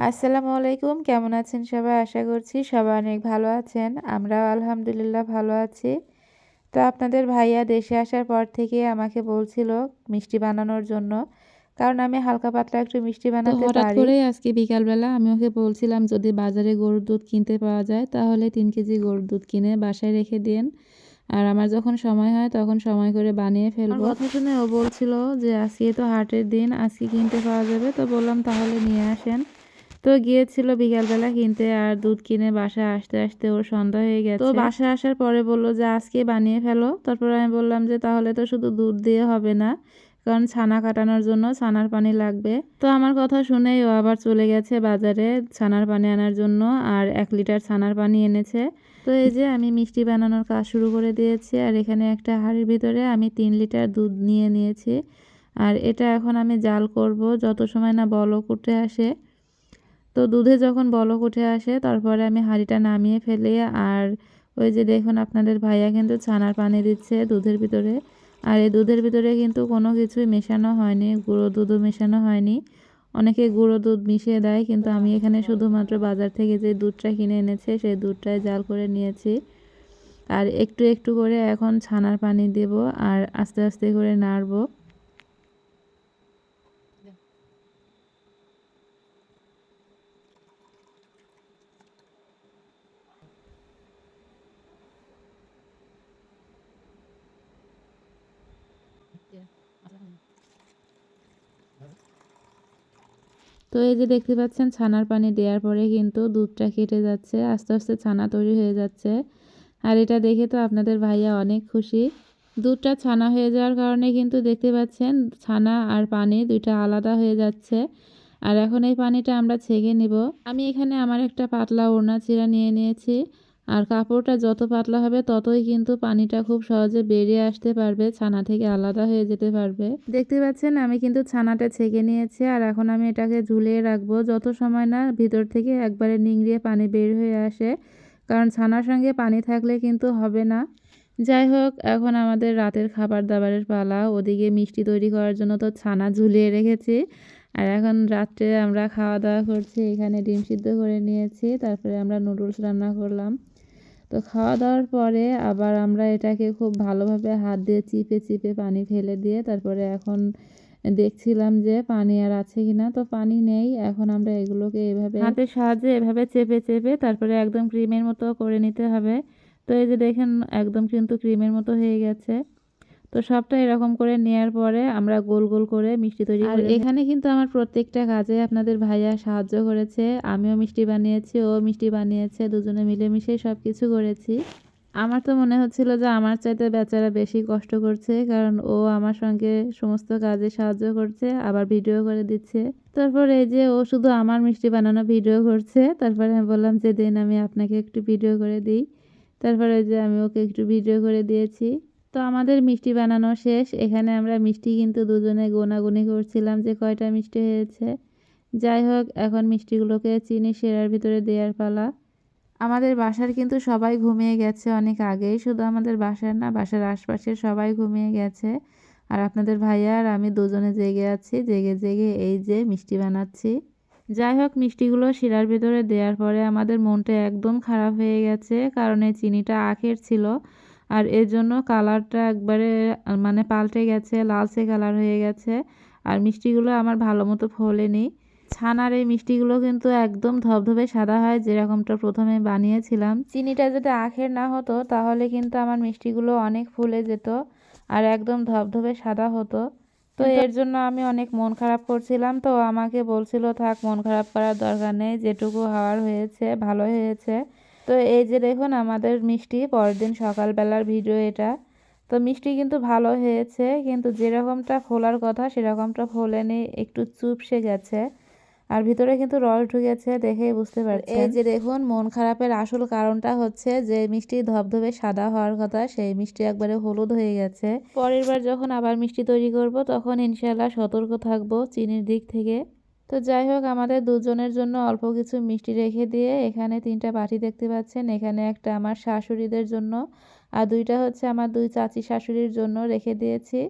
আসসালামু আলাইকুম কেমন আছেন সবাই? আশা করছি সবাই অনেক ভালো আছেন। আমরাও আলহামদুলিল্লাহ ভালো আছি। তো আপনাদের ভাইয়া দেশে আসার পর থেকে আমাকে বলছিল মিষ্টি বানানোর জন্য। কারণ আমি হালকা পাতলা একটু মিষ্টি বানাতে হঠাৎ করেই আজকে বিকালবেলা আমি ওকে বলছিলাম যদি বাজারে গরুর দুধ কিনতে পাওয়া যায় তাহলে তিন কেজি গরুর দুধ কিনে বাসায় রেখে দিন। আর আমার যখন সময় হয় তখন সময় করে বানিয়ে ফেলব। কথা শুনে ও বলছিল যে আজকে তো হাটের দিন আজকে কিনতে পাওয়া যাবে। তো বললাম তাহলে নিয়ে আসেন। তো গিয়েছিল বিকালবেলা কিনতে আর দুধ কিনে বাসায় আসতে আসতে ওর সন্ধ্যা হয়ে গেছে। তো বাসায় আসার পরে বলল যে আজকে বানিয়ে ফেলো। তারপর আমি বললাম যে তাহলে তো শুধু দুধ দিয়ে হবে না কারণ ছানা কাটানোর জন্য ছানার পানি লাগবে। তো আমার কথা শুনেই ও আবার চলে গেছে বাজারে ছানার পানি আনার জন্য আর এক লিটার ছানার পানি এনেছে। তো এই যে আমি মিষ্টি বানানোর কাজ শুরু করে দিয়েছি আর এখানে একটা হাঁড়ির ভিতরে আমি তিন লিটার দুধ নিয়ে নিয়েছি। আর এটা এখন আমি জাল করব যত সময় না বলক উঠে আসে। তো দুধে যখন বলক উঠে আসে, তারপরে আমি হাঁড়িটা নামিয়ে ফেলি। আর ওই যে দেখুন, আপনাদের ভাইয়া কিন্তু ছানার পানি দিচ্ছে দুধের ভিতরে। আর এই দুধের ভিতরে কিন্তু কোনো কিছুই মেশানো হয়নি, গুঁড়ো দুধও মেশানো হয়নি। অনেকে গুঁড়ো দুধ মিশিয়ে দেয়, কিন্তু আমি এখানে শুধুমাত্র বাজার থেকে যে দুধটা কিনে এনেছে, সেই দুধটাই জাল করে নিয়েছি। আর একটু একটু করে এখন ছানার পানি দেব আর আস্তে আস্তে করে নাড়বো। তো এই যে দেখতে পাচ্ছেন, ছানার পানি দেওয়ার পরে কিন্তু দুধটা কেটে যাচ্ছে, আস্তে আস্তে ছানা তৈরি হয়ে যাচ্ছে। আর এটা দেখে তো আপনাদের ভাইয়া অনেক খুশি। দুধটা ছানা হয়ে যাওয়ার কারণে কিন্তু দেখতে পাচ্ছেন, ছানা আর পানি দুইটা আলাদা হয়ে যাচ্ছে। আর এখন এই পানিটা আমরা ছেঁকে নিব। আমি এখানে আমার একটা পাতলা ওড়না চিরা নিয়ে নিয়েছি। আর কাপড়টা যত পাতলা হবে, ততই কিন্তু পানিটা খুব সহজে বেরিয়ে আসতে পারবে, ছানা থেকে আলাদা হয়ে যেতে পারবে। দেখতে পাচ্ছেন, আমি কিন্তু ছানাটা ছেঁকে নিয়েছি আর এখন আমি এটাকে ঝুলিয়ে রাখব। যত সময় না ভিতর থেকে একবারে নিংড়িয়ে পানি বের হয়ে আসে, কারণ ছানার সঙ্গে পানি থাকলে কিন্তু হবে না। যাই হোক, এখন আমাদের রাতের খাবার দাবারের পালা। ওদিকে মিষ্টি তৈরি করার জন্য তো ছানা ঝুলিয়ে রেখেছি। আর এখন রাত্রে আমরা খাওয়া দাওয়া করছি, এখানে ডিম সিদ্ধ করে নিয়েছি, তারপরে আমরা নুডলস রান্না করলাম। তো খাওয়া দাওয়ার পরে আবার আমরা এটাকে খুব ভালোভাবে হাত দিয়ে চিপে চিপে পানি ফেলে দিয়ে তারপরে এখন দেখছিলাম যে পানি আর আছে কিনা। তো পানি নেই, এখন আমরা এগুলোকে এভাবে হাতের সাহায্যে এভাবে চেপে চেপে তারপরে একদম ক্রিমের মতো করে নিতে হবে। তো এই যে দেখেন, একদম কিন্তু ক্রিমের মতো হয়ে গেছে। তো সবটা এরকম করে নেওয়ার পরে আমরা গোল গোল করে মিষ্টি তৈরি আর এখানে কিন্তু আমার প্রত্যেকটা কাজে আপনাদের ভাইয়া সাহায্য করেছে। আমিও মিষ্টি বানিয়েছি ও মিষ্টি বানিয়েছে দুজনে মিলেমিশে সব কিছু করেছি। আমার তো মনে হচ্ছিল যে আমার চাইতে বেচারা বেশি কষ্ট করছে কারণ ও আমার সঙ্গে সমস্ত কাজে সাহায্য করছে আবার ভিডিও করে দিচ্ছে। তারপর এই যে ও শুধু আমার মিষ্টি বানানো ভিডিও করছে তারপরে আমি বললাম যে দিন আমি আপনাকে একটু ভিডিও করে দিই। তারপরে যে আমি ওকে একটু ভিডিও করে দিয়েছি। তো আমাদের মিষ্টি বানানো শেষ। এখানে আমরা মিষ্টি কিন্তু দুজনে গোনাগুনি করছিলাম যে কয়টা মিষ্টি হয়েছে। যাই হোক, এখন মিষ্টিগুলোকে চিনি সেরার ভিতরে দেওয়ার পালা। আমাদের বাসার কিন্তু সবাই ঘুমিয়ে গেছে অনেক আগেই। শুধু আমাদের বাসার না, বাসার আশপাশের সবাই ঘুমিয়ে গেছে। আর আপনাদের ভাইয়া আর আমি দুজনে জেগে আছি, জেগে জেগে এই যে মিষ্টি বানাচ্ছি। যাই হোক, মিষ্টিগুলো শিরার ভিতরে দেওয়ার পরে আমাদের মনটা একদম খারাপ হয়ে গেছে, কারণ এই চিনিটা আখের ছিল। আর এর জন্য কালারটা একবারে মানে পাল্টে গেছে লালচে কালার হয়ে গেছে। আর মিষ্টিগুলো আমার ভালো মতো ফোলেনি। ছানার এই মিষ্টিগুলো কিন্তু একদম ধবধবে সাদা হয় যেরকমটা প্রথমে বানিয়েছিলাম। চিনিটা যদি আখের না হতো তাহলে কিন্তু আমার মিষ্টিগুলো অনেক ফুলে যেত আর একদম ধবধবে সাদা হতো। তো এর জন্য আমি অনেক মন খারাপ করছিলাম। তো আমাকে বলছিল থাক মন খারাপ করার দরকার নেই। যেটুকু হওয়ার হয়েছে ভালো হয়েছে। তো এই যে দেখুন আমাদের মিষ্টি পরের দিন সকালবেলার ভিডিও এটা। তো মিষ্টি কিন্তু ভালো হয়েছে কিন্তু যেরকমটা ফোলার কথা সেরকমটা ফোলেনি একটু চুপসে গেছে। আর ভিতরে কিন্তু রস ঢুকেছে দেখেই বুঝতে পারছি এই যে দেখুন মন খারাপের আসল কারণটা হচ্ছে যে মিষ্টি ধবধবে সাদা হওয়ার কথা সেই মিষ্টি একবারে হলুদ হয়ে গেছে। পরের বার যখন আবার মিষ্টি তৈরি করব তখন ইনশাল্লাহ সতর্ক থাকব চিনির দিক থেকে। তো যাই হোক, আমাদের দুজনের জন্য অল্প কিছু মিষ্টি রেখে দিয়ে এখানে তিনটা বাটি দেখতে পাচ্ছেন। এখানে একটা আমার শাশুড়িদের জন্য আর দুইটা হচ্ছে আমার দুই চাচি শাশুড়ির জন্য রেখে দিয়েছি।